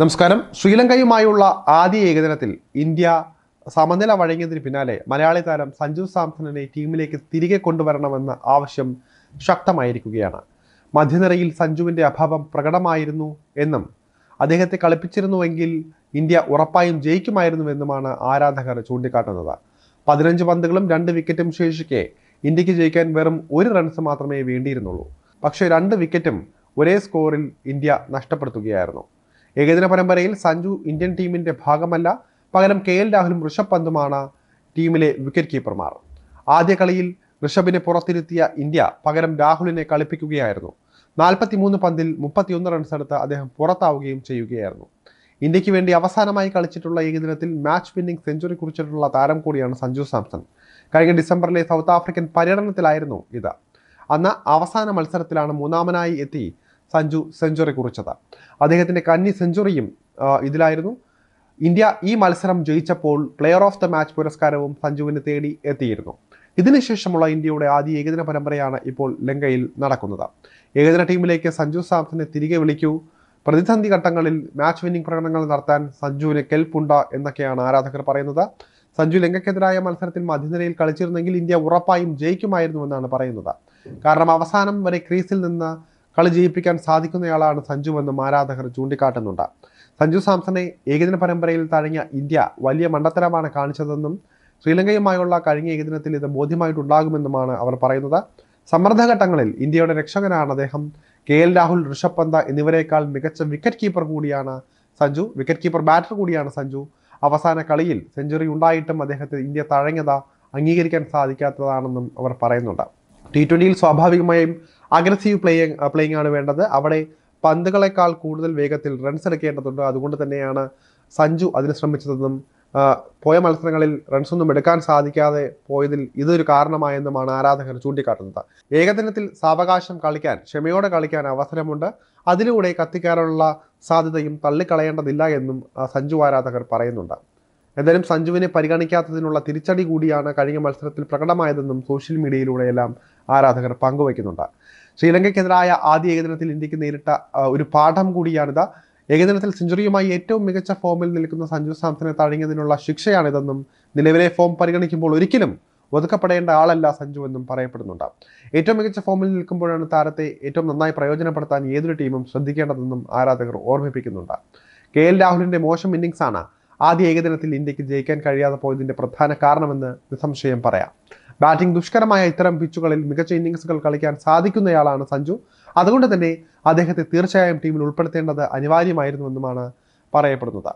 നമസ്കാരം. ശ്രീലങ്കയുമായുള്ള ആദ്യ ഏകദിനത്തിൽ ഇന്ത്യ സമനില വഴങ്ങിയതിന് പിന്നാലെ മലയാളി താരം സഞ്ജു സാംസണിനെ ടീമിലേക്ക് തിരികെ കൊണ്ടുവരണമെന്ന ആവശ്യം ശക്തമായിരിക്കുകയാണ്. മധ്യനിരയിൽ സഞ്ജുവിന്റെ അഭാവം പ്രകടമായിരുന്നു എന്നും അദ്ദേഹത്തെ കളിപ്പിച്ചിരുന്നുവെങ്കിൽ ഇന്ത്യ ഉറപ്പായും ജയിക്കുമായിരുന്നുവെന്നുമാണ് ആരാധകർ ചൂണ്ടിക്കാട്ടുന്നത്. പതിനഞ്ച് പന്തുകളും രണ്ട് വിക്കറ്റും ശേഷിക്കെ ഇന്ത്യയ്ക്ക് ജയിക്കാൻ വെറും ഒരു റൺസ് മാത്രമേ വേണ്ടിയിരുന്നുള്ളൂ. പക്ഷേ രണ്ട് വിക്കറ്റും ഒരേ സ്കോറിൽ ഇന്ത്യ നഷ്ടപ്പെടുത്തുകയായിരുന്നു. ഏകദിന പരമ്പരയിൽ സഞ്ജു ഇന്ത്യൻ ടീമിന്റെ ഭാഗമല്ല. പകരം കെ എൽ രാഹുലും ഋഷഭ് പന്തുമാണ് ടീമിലെ വിക്കറ്റ് കീപ്പർമാർ. ആദ്യ കളിയിൽ ഋഷഭിനെ പുറത്തിരുത്തിയ ഇന്ത്യ പകരം രാഹുലിനെ കളിപ്പിക്കുകയായിരുന്നു. നാൽപ്പത്തിമൂന്ന് പന്തിൽ മുപ്പത്തിയൊന്ന് റൺസ് എടുത്ത് അദ്ദേഹം പുറത്താവുകയും ചെയ്യുകയായിരുന്നു. ഇന്ത്യയ്ക്ക് വേണ്ടി അവസാനമായി കളിച്ചിട്ടുള്ള ഏകദിനത്തിൽ മാച്ച് വിന്നിംഗ് സെഞ്ചുറി കുറിച്ചിട്ടുള്ള താരം കൂടിയാണ് സഞ്ജു സാംസൺ. കഴിഞ്ഞ ഡിസംബറിലെ സൗത്ത് ആഫ്രിക്കൻ പര്യടനത്തിലായിരുന്നു ഇത്. അന്ന് അവസാന മത്സരത്തിലാണ് മൂന്നാമനായി എത്തി സഞ്ജു സെഞ്ചുറി കുറിച്ചത്. അദ്ദേഹത്തിന്റെ കന്നി സെഞ്ചുറിയും ഇതിലായിരുന്നു. ഇന്ത്യ ഈ മത്സരം ജയിച്ചപ്പോൾ പ്ലെയർ ഓഫ് ദ മാച്ച് പുരസ്കാരവും സഞ്ജുവിന് തേടി എത്തിയിരുന്നു. ഇതിനുശേഷമുള്ള ഇന്ത്യയുടെ ആദ്യ ഏകദിന പരമ്പരയാണ് ഇപ്പോൾ ലങ്കയിൽ നടക്കുന്നത്. ഏകദിന ടീമിലേക്ക് സഞ്ജു സാംസനെ തിരികെ വിളിക്കൂ. പ്രതിസന്ധി ഘട്ടങ്ങളിൽ മാച്ച് വിന്നിംഗ് പ്രകടനങ്ങൾ നടത്താൻ സഞ്ജുവിന് കെൽപ്പുണ്ട് എന്നൊക്കെയാണ് ആരാധകർ പറയുന്നത്. സഞ്ജു ലങ്കയ്ക്കെതിരായ മത്സരത്തിൽ മധ്യനിരയിൽ കളിച്ചിരുന്നെങ്കിൽ ഇന്ത്യ ഉറപ്പായും ജയിക്കുമായിരുന്നു എന്നാണ് പറയുന്നത്. കാരണം അവസാനം വരെ ക്രീസിൽ നിന്ന് കളി ജയിപ്പിക്കാൻ സാധിക്കുന്നയാളാണ് സഞ്ജു സഞ്ജുവെന്നും ആരാധകർ ചൂണ്ടിക്കാട്ടുന്നുണ്ട്. സഞ്ജു സാംസണെ ഏകദിന പരമ്പരയിൽ തഴഞ്ഞ ഇന്ത്യ വലിയ മണ്ടത്തരമാണ് കാണിച്ചതെന്നും ശ്രീലങ്കയുമായുള്ള കഴിഞ്ഞ ഏകദിനത്തിൽ ഇത് ബോധ്യമായിട്ടുണ്ടാകുമെന്നുമാണ് അവർ പറയുന്നത്. സമ്മർദ്ദഘട്ടങ്ങളിൽ ഇന്ത്യയുടെ രക്ഷകനാണ് അദ്ദേഹം. കെ എൽ രാഹുൽ ഋഷഭ് പന്ത് എന്നിവരെക്കാൾ മികച്ച വിക്കറ്റ് കീപ്പർ കൂടിയാണ് സഞ്ജു. വിക്കറ്റ് കീപ്പർ ബാറ്റർ കൂടിയാണ് സഞ്ജു. അവസാന കളിയിൽ സെഞ്ചുറി ഉണ്ടായിട്ടും അദ്ദേഹത്തെ ഇന്ത്യ തഴഞ്ഞത അംഗീകരിക്കാൻ സാധിക്കാത്തതാണെന്നും അവർ പറയുന്നുണ്ട്. ടി ട്വന്റിയിൽ സ്വാഭാവികമായും അഗ്രസീവ് പ്ലേയിങ് പ്ലേയിങ് ആണ് വേണ്ടത്. അവിടെ പന്തുകളെക്കാൾ കൂടുതൽ വേഗത്തിൽ റൺസ് എടുക്കേണ്ടതുണ്ട്. അതുകൊണ്ട് തന്നെയാണ് സഞ്ജു അതിന് ശ്രമിച്ചതെന്നും പോയ മത്സരങ്ങളിൽ റൺസൊന്നും എടുക്കാൻ സാധിക്കാതെ പോയതിൽ ഇതൊരു കാരണമായെന്നുമാണ് ആരാധകർ ചൂണ്ടിക്കാട്ടുന്നത്. ഏകദിനത്തിൽ സാവകാശം കളിക്കാൻ ക്ഷമയോടെ കളിക്കാൻ അവസരമുണ്ട്. അതിലൂടെ കത്തിക്കാനുള്ള സാധ്യതയും തള്ളിക്കളയേണ്ടതില്ല എന്നും സഞ്ജു ആരാധകർ പറയുന്നുണ്ട്. എന്തായാലും സഞ്ജുവിനെ പരിഗണിക്കാത്തതിനുള്ള തിരിച്ചടി കൂടിയാണ് കഴിഞ്ഞ മത്സരത്തിൽ പ്രകടമായതെന്നും സോഷ്യൽ മീഡിയയിലൂടെയെല്ലാം ആരാധകർ പങ്കുവയ്ക്കുന്നുണ്ട്. ശ്രീലങ്കയ്ക്കെതിരായ ആദ്യ ഏകദിനത്തിൽ ഇന്ത്യയ്ക്ക് നേരിട്ട ഒരു പാഠം കൂടിയാണിത്. ഏകദിനത്തിൽ സെഞ്ചുറിയുമായി ഏറ്റവും മികച്ച ഫോമിൽ നിൽക്കുന്ന സഞ്ജു സാംസനെ തഴങ്ങിയതിനുള്ള ശിക്ഷയാണിതെന്നും നിലവിലെ ഫോം പരിഗണിക്കുമ്പോൾ ഒരിക്കലും ഒതുക്കപ്പെടേണ്ട ആളല്ല സഞ്ജു എന്നും പറയപ്പെടുന്നുണ്ട്. ഏറ്റവും മികച്ച ഫോമിൽ നിൽക്കുമ്പോഴാണ് താരത്തെ ഏറ്റവും നന്നായി പ്രയോജനപ്പെടുത്താൻ ഏതൊരു ടീമും ശ്രദ്ധിക്കേണ്ടതെന്നും ആരാധകർ ഓർമ്മിപ്പിക്കുന്നുണ്ട്. കെ എൽ രാഹുലിന്റെ മോശം ഇന്നിങ്സാണ് ആദ്യ ഏകദിനത്തിൽ ഇന്ത്യയ്ക്ക് ജയിക്കാൻ കഴിയാതെ പോയതിന്റെ പ്രധാന കാരണമെന്ന് നിസ്സംശയം പറയാം. ബാറ്റിംഗ് ദുഷ്കരമായ ഇത്തരം പിച്ചുകളിൽ മികച്ച ഇന്നിങ്സുകൾ കളിക്കാൻ സാധിക്കുന്നയാളാണ് സഞ്ജു. അതുകൊണ്ട് തന്നെ അദ്ദേഹത്തെ തീർച്ചയായും ടീമിൽ ഉൾപ്പെടുത്തേണ്ടത് അനിവാര്യമായിരുന്നുവെന്നുമാണ് പറയപ്പെടുന്നത്.